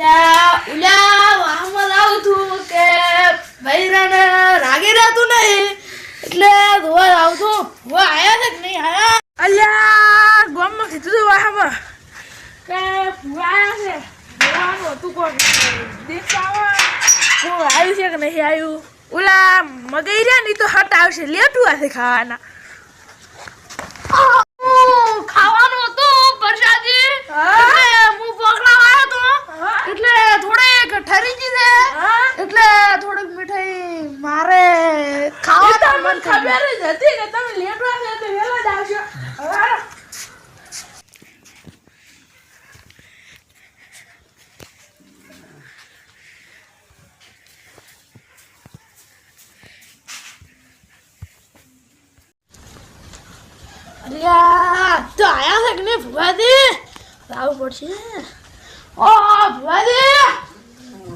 ત્યાં ઉલ્યા વાહમાં આવતું કે બૈરાને રાગી રહેતું નહીં? એટલે ધોવા આવું છું ધોવા આયા છે કે નહીં આયા? અલ્યા, ગામમાં કીધું હતું વાહમાં કે ભૂવા છે? ધોવાનું હતું કોણ? દેખાવા. હું આવ્યું છે કે નહીં આવ્યું? ઓલા મગઈ રહ્યા ને ઈ તો હટ આવશે. લેટું ખાવાના ખાવાનું હતું પ્રસાદી એટલે હું પકડા આવ્યો તો એટલે થોડીક ઠરી ગઈ છે. એટલે થોડીક મીઠાઈ મારે ખાવાનું મન ખબર જ હતી કે તમે લેટ છે તો વેલા જ આવશો અરે તો આયા છે કે નહીં દે લાવવું પડશે. ઓ ભુવાજી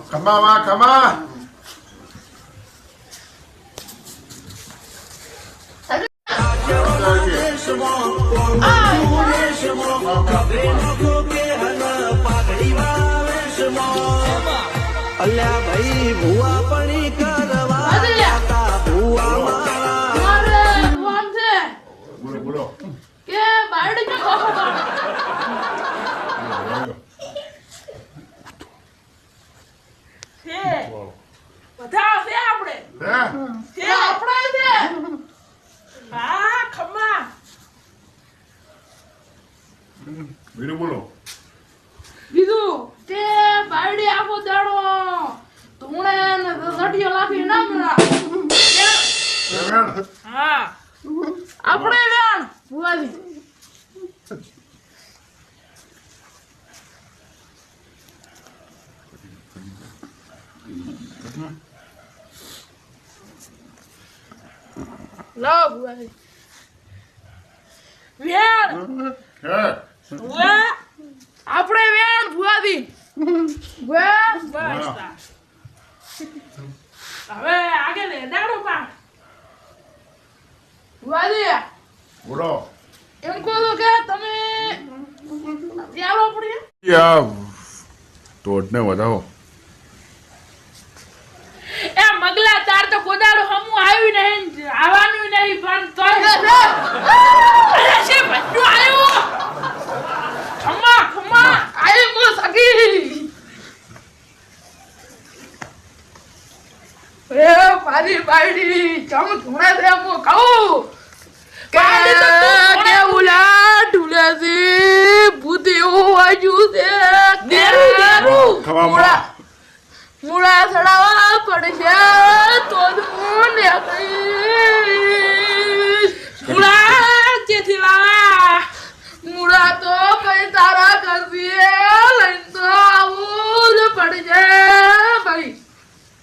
ખમા માં ખમા અલ્યા ભાઈ ભૂવા પણી કરવા ભૂવા કે બારડી કે ખોખો કાઢો. છે બધા છે આપણે. છે આપણે છે. હા ખમ્મા. બીજું બોલો. બીજું? તે બારડી આખો દાડો. ધૂણે ને ના. મળા હા. આપણે વેણ. ભુવાજી. લો ભુવાજી વેણ ભુવા આપણે વેણ ભુવાજી ભુવા બસ. હવે આગળ દાડો પા ભુવાજી બોલો. એમ કહો કે તમે ત્યાં પડી યા. ટોટને વધાવો એ મગલા તાર તો કોદાળો હમું આવ્યું નહીં આવવાનું નહીં પણ તોય. અરે છે બધું આવ્યું. ખમા ખમા આવ્યું મો સગી. એ મારી બાયડી ચમ ધૂણે દે હું કહું? કે કે ઉલા ઢુલેસી ભૂત એવું વાજ્યું છે માં મૂળા ચડાવવા પડશે તો જ હું નીકળીશ. મૂળા જેથી લાવા મૂળા તો કઈ તારા કરવી લઈને તો આવું જ પડશે ભાઈ.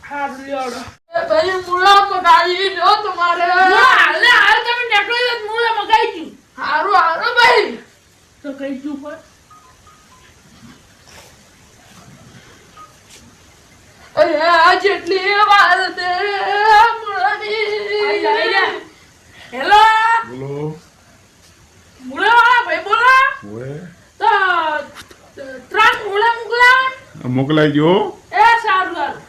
હાર લ્યોડો એ ભાઈ મૂળા મગાવી જો તમારે. હાલે હાલ તમે નીકળી મૂળા મગાવી ગયું હારું હારું ભાઈ. તો કઈ ગયું પણ. અરે જેટલી વાર તે મૂળાની હેલો? બોલો. ભાઈ બોલો. ઓએ તો ત્રણ મૂળા મોકલાવો મોકલાઈ ગયો એ સારું સારું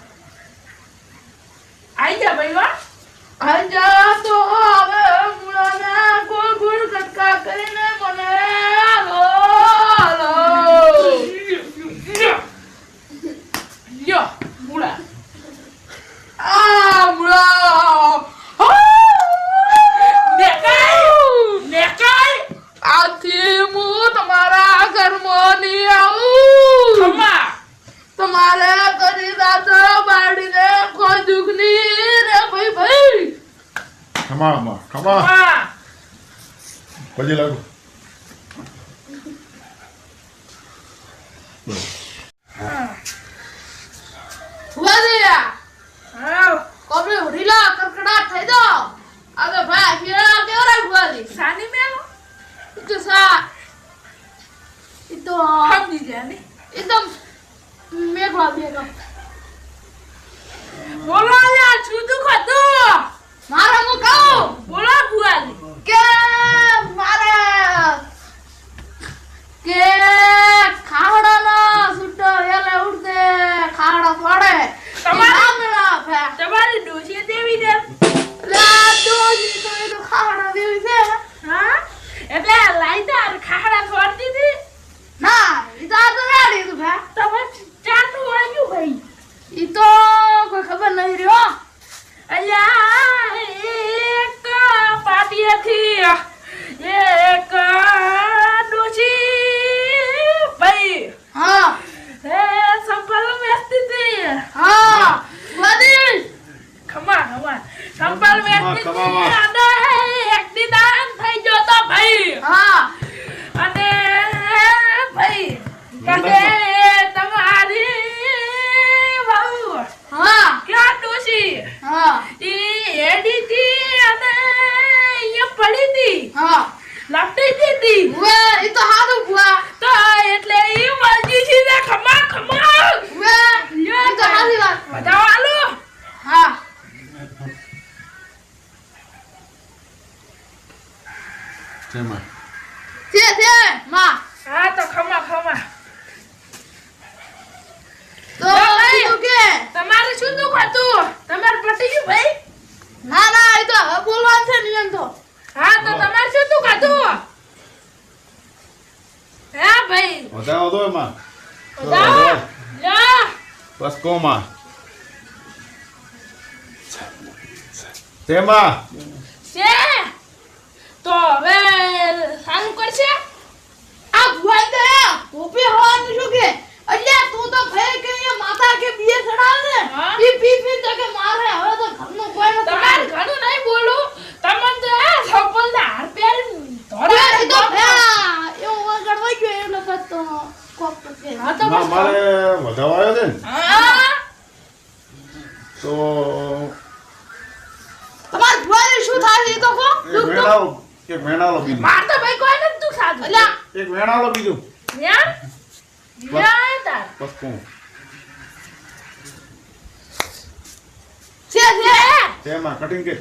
આઈ જા ભાઈ વા આઈ જા તો હવે મૂળાના ગોળ ગોળ કટકા કરીને મને હાલો હાલો લ્યો મૂળા આ મૂળા નેકાઈ નેકાઈ આથી હું તમારા ઘરમાં નહીં આવું તમારે કરી દાદો બાળીને કોઈ દુઃખ નહીં રે ભાઈ ભાઈ ખમા માં ખમા હા પછી લાગુ ભુવાજી હા કોપરે ઉડીલા કડકડાટ થઈ દો આગળ ભાઈ ફેરા કેવરા ભુવાજી સાની મેલો તો સા ઈ તો સમજી ગયા ને એકદમ મેઘવા બેગમ બોલો છું દુખ મારા હું કહું બોલો ભુવાજી. કે હા. ક્યાં ડોશી? હા. ઈ અને અહીંયા પડી હતી. હા. લપટી દીધી. ઉવે ઈ તો હારું ભુવા. તો એટલે ઈ વળગી છે ને ખમા ખમા. ઈ તો હારી વાત. બધા આલો હા. છે છે માં. હા તો ખમા ખમા તો લો ભાઈ. કીધું કે દુખ હતું તમારે પટી ગયું ભાઈ? ના ના એ તો હવે બોલવાનું છે નિયમ તો. હા તો તમારે શું તું હતું હા ભાઈ? વધાવો દો એમાં. બધા લ્યો બસ કોમાં? તેમાં છે તો હવે સારું કરશે આ ભુવાઈ તો એ ટોપી હવાનું શું કે અલ્યા તું તો ભાઈ કે અહીંયા માતા કે બીએ ચડાવે ને હા? ઈ પી પી તો કે મારે હવે તો ઘરનું કોઈ નથી તમારે ઘણું નહીં બોલું તમને તો આ સંપલ ના હાર પહેરી અરે ઈ તો ભયા એવું વગડવાઈ ગયો એટલે બસ તો કોક હા તો બસ મારે વધાવો આવ્યો છે ને હા તો તમાર ભુવાઈ શું થાય તો કો એક વેણાલો એક વેણાલો બીજું માર તો ભાઈ કોઈ નથી દુખ સાધું અલ્યા એક વેણાલો બીજું યાર યાર તાર બસ કોમ છે છે તેમાં કટિંગ કે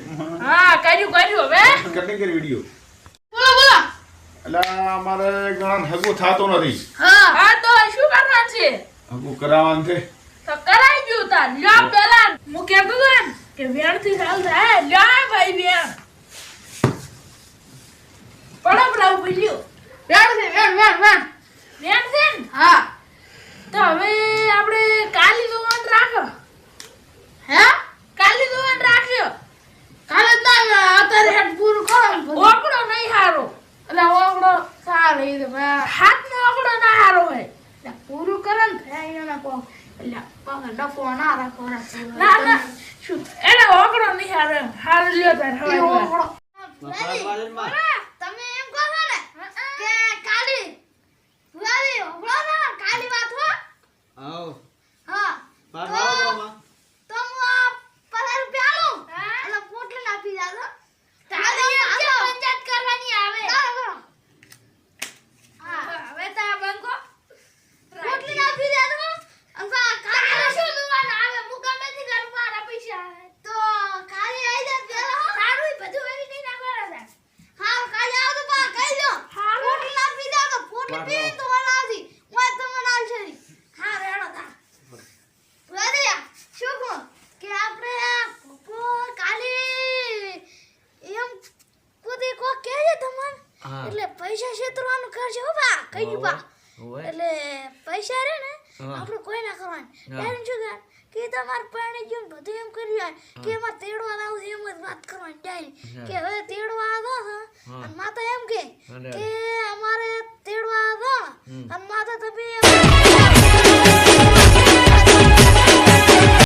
હા કર્યું કર્યું હવે કટિંગ કરી વીડિયો એટલે અમારે ઘણા હગું થતો નથી. હા. હા તો શું કરવાનું છે? હગું કરાવવાનું છે. તો કરાવી ગયું તાર. લ્યો પેલા હું કહેતો હતો એમ? કે વેણથી ચાલ થાય. લ્યો ભાઈ વેણ. પડો પડો બોલ્યો વેણ છે વેણ વેણ વેણ. વેણ છે હા. તો હવે આપણે કાલી દોવાન રાખો. હે? કાલી દોવાન રાખ્યો કાલે જ ના અત્યારે હેડ પૂરું કરો ને બધું. ઓકડો નહીં હારો એટલે ઓગળો ઈ હાથ નો હારો હોય એટલે પૂરું કરે ને ભયા એને કહો એટલે પગ ડફો ના રાખો રાખો ના ના શું એને ઓકડો નહીં હારો એમ હારો લ્યો તાર હવે તમે એમ કહો છો ને કે કાલી ભુવાજી ઓગળો ના કાલી વાત હો હા આપણે કોઈ ના કરવાની. ડાયરેક્ટ શું કહેવાય કે તમારે પાણી ગયું બધું એમ કરી જાય કે એમાં તેડવા લાવું એમ જ વાત કરવાની ડાયરેક્ટ કે હવે તેડવા આવ્યો છે અને માતા એમ કે કે અમારે તેડવા આવ્યો અને માતા તમે